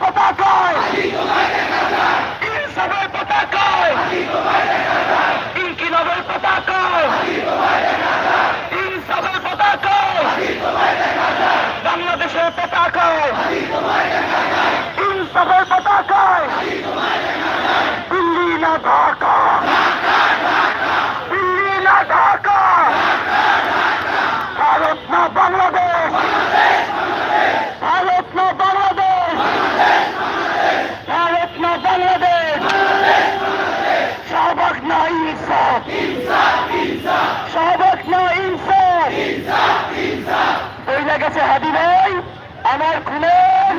পতাকায়। হাবি ভাই আমার খুনের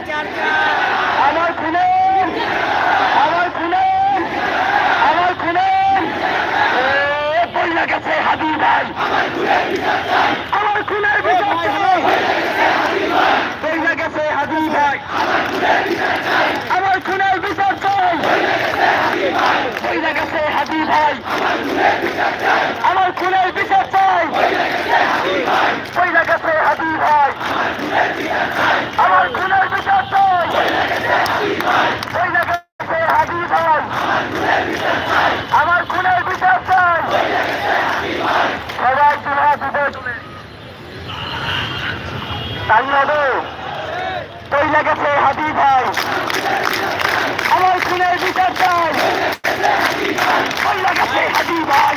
জান্নাতে কইলা গেছে হাদি ভাই? আমার খুনের বিচার চাই। কইলা গেছে হাদি ভাই?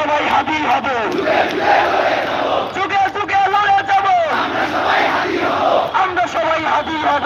সবাই হাজির হব। যুগে যুগে লড়ে যাব। আমরা সবাই হাজির হব।